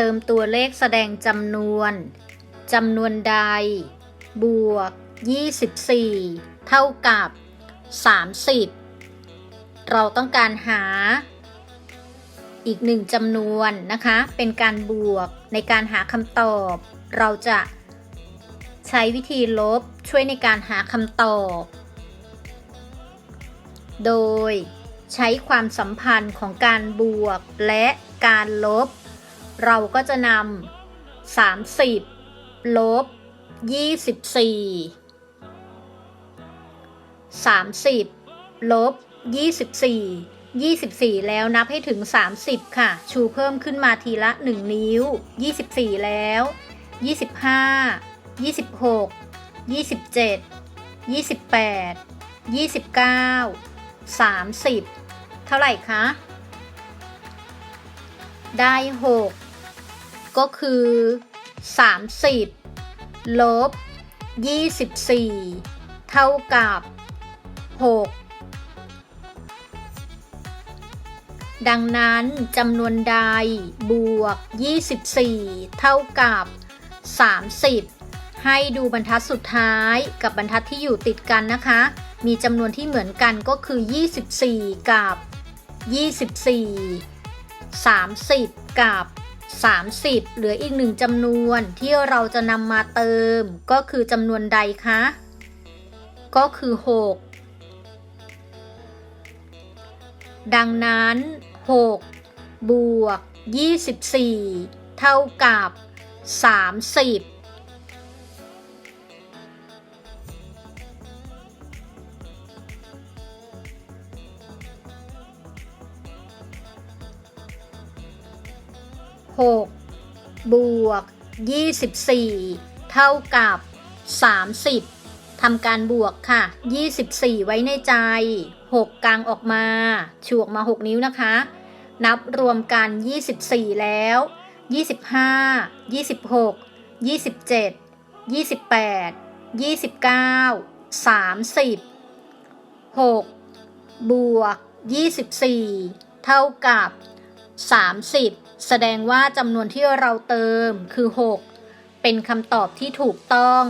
ติมตัวเลขแสดงจำนวนจำนวนใด บวก 24 เท่ากับ 30 เราต้องการหา อีกหนึ่งจำนวนนะคะ เป็นการบวกในการหาคำตอบ เราจะใช้วิธีลบช่วยในการหาคำตอบ โดยใช้ความสัมพันธ์ของการบวกและการลบ เราก็จะนำ30 ลบ 24 30 ลบ 24 24 แล้วนับให้ถึง 30 ค่ะ ชูเพิ่มขึ้นมาทีละ 1 นิ้ว 24 แล้ว 25 26 27 28 29 30 เท่าไหร่คะ ได้ 6 ก็คือ 30 ลบ 24 เท่ากับ 6 ดังนั้นจำนวนใดบวก 24 เท่ากับ 30 ให้ดูบรรทัดสุดท้ายกับบรรทัดที่อยู่ติดกันนะคะ มีจำนวนที่เหมือนกันก็คือ 24 กับ 24 30 กับ 30 เหลืออีกหนึ่งจำนวนที่เราจะนำมาเติม ก็คือจำนวนใดคะ ก็คือ 6 ดังนั้น 6 บวก 24 เท่ากับ 30 6 บวก 24 เท่ากับ 30ทำการบวกค่ะ 24 ไว้ในใจ 6 กลางออกมาฉวกมา 6 นิ้วนะคะ นับรวมกัน 24 แล้ว 25 26 27 28 29 30 6 บวก 24 เท่ากับ 30 แสดงว่าจำนวนที่เราเติมคือ 6 เป็นคำตอบที่ถูกต้อง